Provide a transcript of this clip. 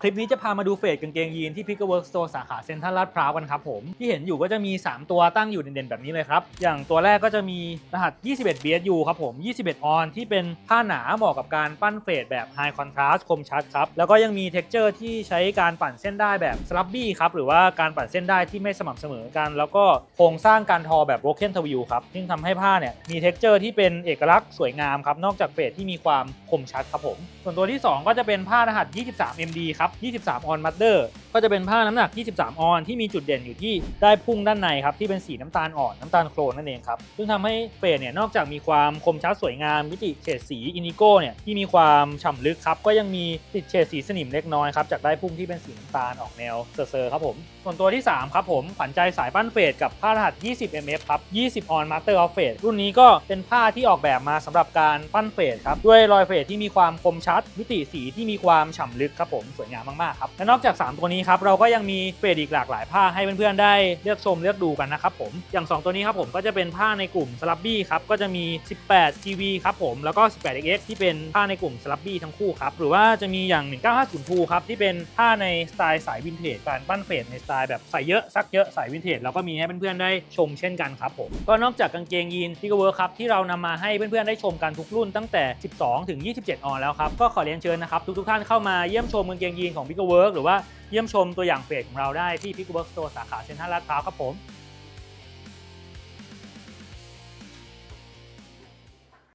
คลิปนี้จะพามาดูเฟสกางเกงยีนที่พิกเกอร์เวิร์กสโตร์สาขาเซ็นทรัลลาดพร้าวกันครับผม ที่เห็นอยู่ก็จะมี 3 ตัวตั้งอยู่เด่นๆ แบบนี้เลยครับ อย่างตัวแรกก็จะมีรหัส 21 BSU ครับผม 21 ออน ที่เป็นผ้าหนาเหมาะกับการปั้นเฟสแบบ High Contrast คมชัดครับ แล้วก็ยังมี texture ที่ใช้การปั่นเส้นได้แบบ Slubby ครับ หรือว่าการปั่นเส้นได้ที่ไม่สม่ำเสมอกัน แล้วก็โครงสร้างการทอแบบ Broken t w i l ครับซึ่งทำให้ผ้าเนี่ยมี texture ที่เป็นเอกลักษณ์สวยงามครับนอกจากเฟสที่มีความคมชัดครับผมส่วนตัวที่ 2 ก็จะเป็นผ้ารหัส 23 MD ครับ23ออนมัดเดอร์ ก็จะเป็นผ้าน้ำหนัก 23 ออนที่มีจุดเด่นอยู่ที่ได้พุ่งด้านในครับที่เป็นสีน้ำตาลอ่อนน้ำตาลโครนนั่นเองครับซึ่งทำให้เฟสเนี่ยนอกจากมีความคมชัดสวยงามมิติเฉดสีอินิโก้เนี่ยที่มีความฉ่ำลึกครับก็ยังมีติดเฉดสีสนิมเล็กน้อยครับจากได้พุ่งที่เป็นสีน้ำตาลออกแนวเซอร์ๆครับผมส่วนตัวที่ 3 ครับผมขวัญใจสายปั้นเฟสกับผ้ารหัส 20 mf ครับ 20 on master of fade รุ่นนี้ก็เป็นผ้าที่ออกแบบมาสำหรับการปั้นเฟสครับด้วยรอยเฟสที่มีความคมชัดมิติสีที่มีความฉ่ำลึกครับผมสวยงามมากๆครับและนอกจาก 3 ตัวนี้ครับเราก็ยังมีเฟสอีกหลากหลายผ้าให้เพื่อนๆได้เลือกชมเลือกดูกันนะครับผมอย่าง 2 ตัวนี้ครับผมก็จะเป็นผ้าในกลุ่มสลับบี้ครับก็จะมี 18 TV ครับผมแล้วก็ 18 XX ที่เป็นผ้าในกลุ่มสลับบี้ทั้งคู่ครับหรือว่าจะมีอย่าง 1950ครับที่เป็นผ้าในสไตล์สายวินเทจการปั้นเฟสในสไตล์แบบใส่เยอะซักเยอะสายวินเทจเราก็มีให้เพื่อนๆได้ชมเช่นกันครับผมก็นอกจากกางเกงยีนที่ก็เวิร์คครับที่เรานำมาให้เพื่อนๆได้ชมกันทุกรุ่นตั้งแต่ 12 ถึง 27 ออนแล้วครับก็ขอเรียนเชิญนะครับทุกๆท่านเข้ามาเยี่ยมชมกางเกงยีนของพิกเวิร์กหรือว่าเยี่ยมชมตัวอย่างเฟสของเราได้ที่พิกเวิร์กสโตร์สาขาเซ็นทรัลลาดพร้าวครับผม